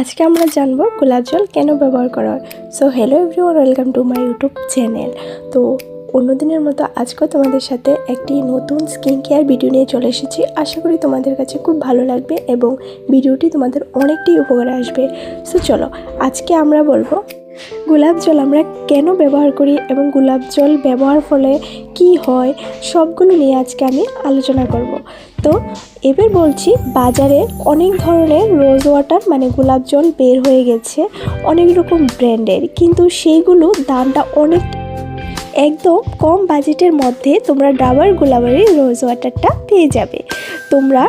আজকে আমরা জানব গোলাপ জল কেন ব্যবহার করা হয়। So hello everyone welcome to my YouTube channel তো অন্যদিনের মতো আজকেও তোমাদের সাথে একটি নতুন স্কিন কেয়ার ভিডিও নিয়ে চলে এসেছি। আশা করি তোমাদের কাছে খুব ভালো লাগবে এবং ভিডিওটি তোমাদের অনেকটাই উপকারে আসবে। সো চলো আজকে আমরা বলব গোলাপ জল আমরা কেন ব্যবহার করি এবং গোলাপ জল ব্যবহার ফলে কি হয়, সবগুলো নিয়ে আজকে আমি আলোচনা করব। তো এবার বলছি, বাজারে অনেক ধরনের রোজ ওয়াটার মানে গোলাপ জল বের হয়ে গেছে অনেক রকম ব্র্যান্ডের। কিন্তু সেইগুলো দামটা অনেক একদম কম বাজেটের মধ্যে তোমরা ডাবার গোলাবারি রোজ ওয়াটারটা পেয়ে যাবে। তোমরা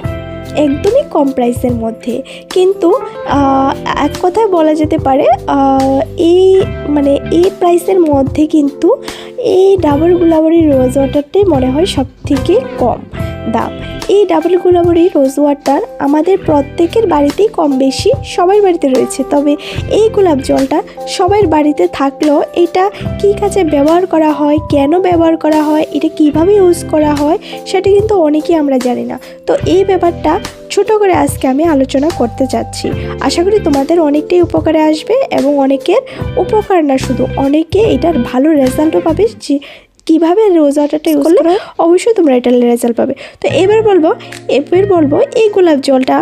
একদমই কম প্রাইসের মধ্যে। কিন্তু এক কথায় বলা যেতে পারে এই মানে এই প্রাইসের মধ্যে কিন্তু এই ডাবল গোলাবারি রোজ ওয়াটারটাই মনে হয় সব থেকে কম। দাম এই ডাবল গোলাবারি রোজ ওয়াটার আমাদের প্রত্যেকের বাড়িতেই কম বেশি সবার বাড়িতে রয়েছে। তবে এই গোলাপ জলটা সবার বাড়িতে থাকলেও এটা কী কাজে ব্যবহার করা হয়, কেন ব্যবহার করা হয়, এটা কীভাবে ইউজ করা হয়, সেটা কিন্তু অনেকেই আমরা জানি না। তো এই ব্যাপারটা ছোট করে আজকে আমি আলোচনা করতে চাচ্ছি। আশা করি তোমাদের অনেকটাই উপকারে আসবে এবং অনেকের উপকার না শুধু, অনেকে এটার ভালো রেজাল্টও পাবে কীভাবে রোজ ওয়াটারটা ইউজ করলে অবশ্যই তোমরা এটার রেজাল্ট পাবে। তো এবার বলব এবার বলব এই গোলাপ জলটা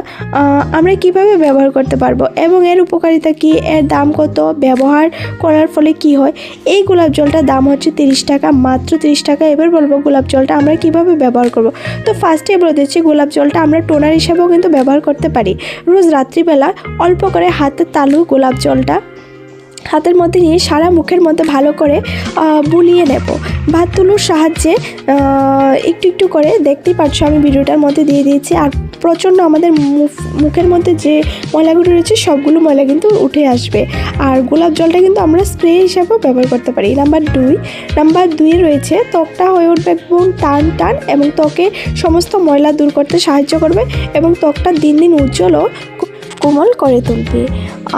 আমরা কীভাবে ব্যবহার করতে পারব এবং এর উপকারিতা কি এর দাম কত ব্যবহার করার ফলে কি হয়? এই গোলাপ জলটার দাম হচ্ছে তিরিশ টাকা মাত্র তিরিশ টাকা। এবার বলব গোলাপ জলটা আমরা কীভাবে ব্যবহার করব? তো ফার্স্টে বলে দিচ্ছি গোলাপ জলটা আমরা টোনার হিসাবেও কিন্তু ব্যবহার করতে পারি। রোজ রাত্রিবেলা অল্প করে হাতের তালু গোলাপ জলটা হাতের মধ্যে নিয়ে সারা মুখের মধ্যে ভালো করে বুলিয়ে নেব। ভাত তুলোর সাহায্যে একটু একটু করে দেখতেই পারছ আমি ভিডিওটার মধ্যে দিয়ে দিয়েছি। আর প্রচণ্ড আমাদের মুখ- মুখের মধ্যে যে ময়লাগুলো রয়েছে, সবগুলো ময়লা কিন্তু উঠে আসবে। আর গোলাপ জলটা কিন্তু আমরা স্প্রে হিসাবেও ব্যবহার করতে পারি। নাম্বার দুই নাম্বার দুই রয়েছে, ত্বকটা হয়ে উঠবে এবং টান টান এবং ত্বকে সমস্ত ময়লা দূর করতে সাহায্য করবে এবং ত্বকটা দিন দিন উজ্জ্বল কোমল করে তুলবে।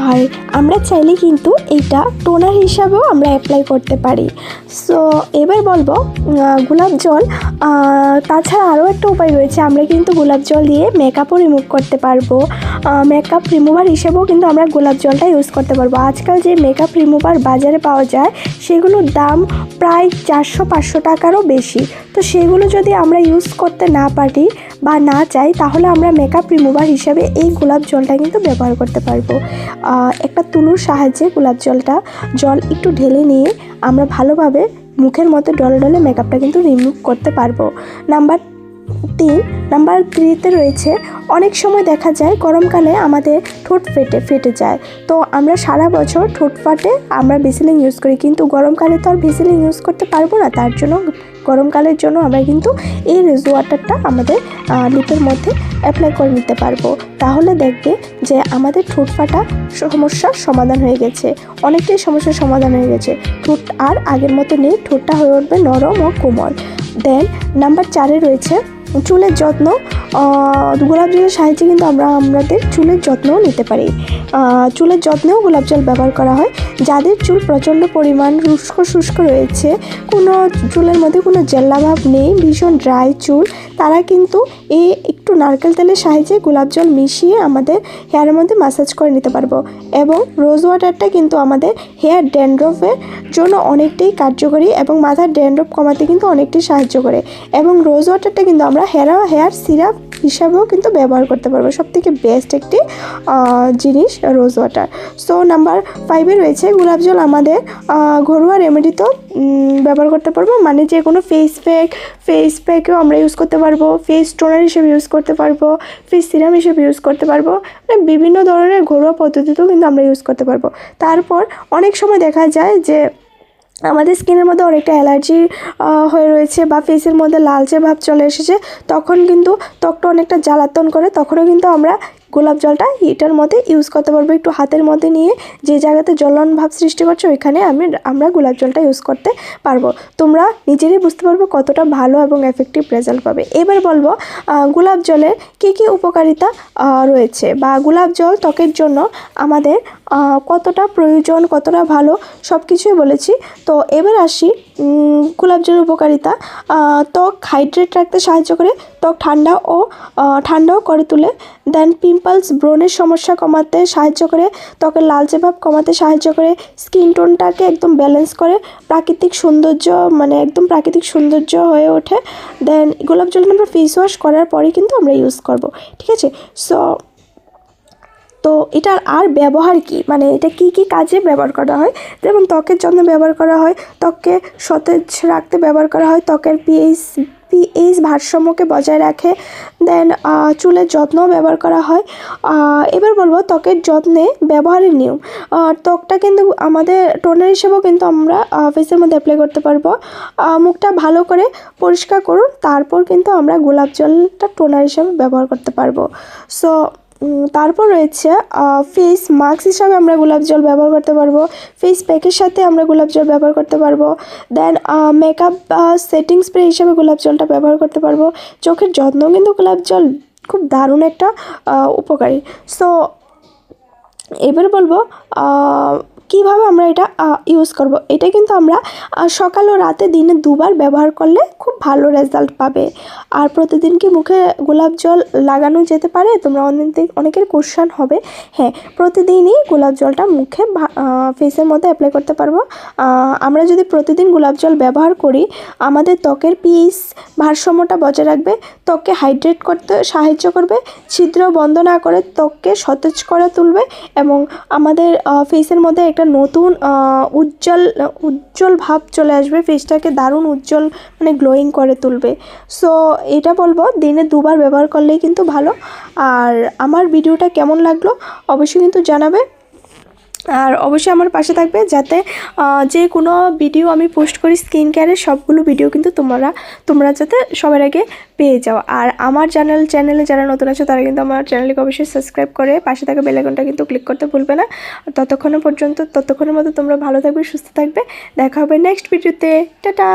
আর আমরা চাইলে কিন্তু এইটা টোনার হিসাবেও আমরা অ্যাপ্লাই করতে পারি। সো এবার বলব গোলাপ জল তাছাড়া আরও একটা উপায় রয়েছে, আমরা কিন্তু গোলাপ জল দিয়ে মেকআপও রিমুভ করতে পারব। মেকআপ রিমুভার হিসেবেও কিন্তু আমরা গোলাপ জলটা ইউজ করতে পারব। আজকাল যে মেকআপ রিমুভার বাজারে পাওয়া যায়, সেগুলোর দাম প্রায় চারশো পাঁচশো টাকারও বেশি। তো সেগুলো যদি আমরা ইউজ করতে না পারি বা না চাই, তাহলে আমরা মেকআপ রিমুভার হিসাবে এই গোলাপ জলটা কিন্তু ব্যবহার করতে পারব। একটা তুলুর সাহায্যে গোলাপ জলটা, জল একটু ঢেলে নিয়ে আমরা ভালোভাবে মুখের মতো ডলে ডলে মেকআপটা কিন্তু রিমুভ করতে পারব। নাম্বার তিন নাম্বার থ্রিতে রয়েছে, অনেক সময় দেখা যায় গরমকালে আমাদের ঠোঁট ফেটে ফেটে যায়। তো আমরা সারা বছর ঠোঁট ফাটে, আমরা ভেসিলিং ইউজ করি, কিন্তু গরমকালে তো আর ভেসিলিং ইউজ করতে পারব না। তার জন্য গরমকালের জন্য আমরা কিন্তু এই রেজ ওয়াটারটা আমাদের লিপের মধ্যে অ্যাপ্লাই করে নিতে পারব। তাহলে দেখবে যে আমাদের ঠোঁট ফাটা সমস্যার সমাধান হয়ে গেছে। অনেকটাই সমস্যার সমাধান হয়ে গেছে। ঠোঁট আর আগের মতো নেই, ঠোঁটটা হয়ে উঠবে নরম ও কোমল। দেন নাম্বার চারে রয়েছে চুলের যত্ন গোলাপ জলের সাহায্যে কিন্তু আমরা আমাদের চুলের যত্নও নিতে পারি। চুলের যত্নেও গোলাপ জল ব্যবহার করা হয়। যাদের চুল প্রচণ্ড পরিমাণ শুষ্ক শুষ্ক রয়েছে, কোনো চুলের মধ্যে কোনো জেল্লাভাব নেই, ভীষণ ড্রাই চুল, তারা কিন্তু এই একটু নারকেল তেলের সাহায্যে গোলাপ জল মিশিয়ে আমাদের হেয়ারের মধ্যে ম্যাসাজ করে নিতে পারব। এবং রোজ ওয়াটারটা কিন্তু আমাদের হেয়ার ড্যান্ড্রফের জন্য অনেকটাই কার্যকরী এবং মাথার ড্যান্ড্রফ কমাতে কিন্তু অনেকটাই সাহায্য করে। এবং রোজ ওয়াটারটা কিন্তু আমরা হেয়ার হেয়ার সিরাপ হিসাবেও কিন্তু ব্যবহার করতে পারব। সব থেকে বেস্ট একটি জিনিস রোজ ওয়াটার সো নাম্বার ফাইভে রয়েছে গোলাপ জল আমাদের ঘরোয়া রেমেডিতেও ব্যবহার করতে পারব। মানে যে কোনো ফেস প্যাক ফেস প্যাকেও আমরা ইউজ করতে পারব। ফেস টোনার হিসেবে ইউজ করতে পারব। ফেস সিরাম হিসেবে ইউজ করতে পারব। মানে বিভিন্ন ধরনের ঘরোয়া পদ্ধতিতেও কিন্তু আমরা ইউজ করতে পারব। তারপর অনেক সময় দেখা যায় যে আমাদের স্কিনের মধ্যে অনেকটা অ্যালার্জি হয়ে রয়েছে বা ফেসের মধ্যে লালচে ভাব চলে এসেছে, তখন কিন্তু ত্বকটা অনেকটা জ্বালাতন করে, তখনও কিন্তু আমরা গোলাপ জলটা এটার মধ্যে ইউজ করতে পারব। একটু হাতের মধ্যে নিয়ে যে জায়গাতে জ্বলন ভাব সৃষ্টি করছে, ওইখানে আমি আমরা গোলাপ জলটা ইউজ করতে পারব। তোমরা নিজেরই বুঝতে পারব কতটা ভালো এবং এফেক্টিভ রেজাল্ট পাবে। এবার বলব গোলাপ জলের কী কী উপকারিতা রয়েছে বা গোলাপ জল ত্বকের জন্য আমাদের কতটা প্রয়োজন, কতটা ভালো সব কিছুই বলেছি। তো এবার আসি গোলাপ জলের উপকারিতা ত্বক হাইড্রেট রাখতে সাহায্য করে। ত্বক ঠান্ডা ও ঠান্ডাও করে তুলে। দেন পিম্পলস ব্রণের সমস্যা কমাতে সাহায্য করে, ত্বকের লালচে ভাব কমাতে সাহায্য করে স্কিন টোনটাকে একদম ব্যালেন্স করে, প্রাকৃতিক সৌন্দর্য মানে একদম প্রাকৃতিক সৌন্দর্য হয়ে ওঠে। দেন গোলাপ জলটা আমরা ফেস ওয়াশ করার পরেই কিন্তু আমরা ইউজ করব, ঠিক আছে? সো তো এটার আর ব্যবহার কি? মানে এটা কি কি কাজে ব্যবহার করা হয়? যেমন ত্বকের জন্য ব্যবহার করা হয়, ত্বককে সতেজ রাখতে ব্যবহার করা হয়, ত্বকের পিএইচ পিএইচ ভারসাম্যকে বজায় রাখে দেন চুলের যত্নও ব্যবহার করা হয়। এবার বলব ত্বকের যত্নে ব্যবহারের নিয়ম। ত্বকটা কিন্তু আমাদের টোনার হিসেবেও কিন্তু আমরা ফেসের মধ্যে অ্যাপ্লাই করতে পারব। মুখটা ভালো করে পরিষ্কার করুন, তারপর কিন্তু আমরা গোলাপ জলটা টোনার হিসেবে ব্যবহার করতে পারব। সো তারপর রয়েছে ফেস মাস্ক হিসাবে আমরা গোলাপ জল ব্যবহার করতে পারব। ফেস প্যাকের সাথে আমরা গোলাপ জল ব্যবহার করতে পারব। দেন মেকআপ সেটিং স্প্রে হিসাবে গোলাপ জলটা ব্যবহার করতে পারব। চোখের যত্ন কিন্তু গোলাপ জল খুব দারুণ একটা উপকারী। সো এবার বলব কীভাবে আমরা এটা ইউজ করব? এটা কিন্তু আমরা সকাল ও রাতে দিনে দুবার ব্যবহার করলে খুব ভালো রেজাল্ট পাবে। আর প্রতিদিন কি মুখে গোলাপ জল লাগানো যেতে পারে? তোমরা অনেক অনেকের কোশ্চান হবে। হ্যাঁ প্রতিদিনই গোলাপ জলটা মুখে ফেসের মধ্যে অ্যাপ্লাই করতে পারব। আমরা যদি প্রতিদিন গোলাপ জল ব্যবহার করি, আমাদের ত্বকের পিস ভারসাম্যটা বজায় রাখবে, ত্বককে হাইড্রেট করতে সাহায্য করবে, ছিদ্র বন্ধ না করে ত্বককে সতেজ করে তুলবে এবং আমাদের ফেসের মধ্যে একটা নতুন উজ্জ্বল উজ্জ্বল ভাব চলে আসবে। ফেসটাকে দারুণ উজ্জ্বল মানে গ্লোয়িং করে তুলবে। সো এটা বলব, দিনে দুবার ব্যবহার করলেই কিন্তু ভালো। আর আমার ভিডিওটা কেমন লাগল, অবশ্যই কিন্তু জানাবে। আর অবশ্যই আমার পাশে থাকবে যাতে যে কোনো ভিডিও আমি পোস্ট করি স্কিন কেয়ারের সবগুলো ভিডিও কিন্তু তোমরা তোমরা যাতে সবার আগে পেয়ে যাও। আর আমার চ্যানেল চ্যানেলে যারা নতুন আছে, তারা কিন্তু আমার চ্যানেলকে অবশ্যই সাবস্ক্রাইব করে, পাশে থাকা বেলাইকনটা কিন্তু ক্লিক করতে ভুলবে না। আর ততক্ষণের পর্যন্ত, ততক্ষণের মতো তোমরা ভালো থাকবে, সুস্থ থাকবে। দেখা হবে নেক্সট ভিডিওতে টাটা!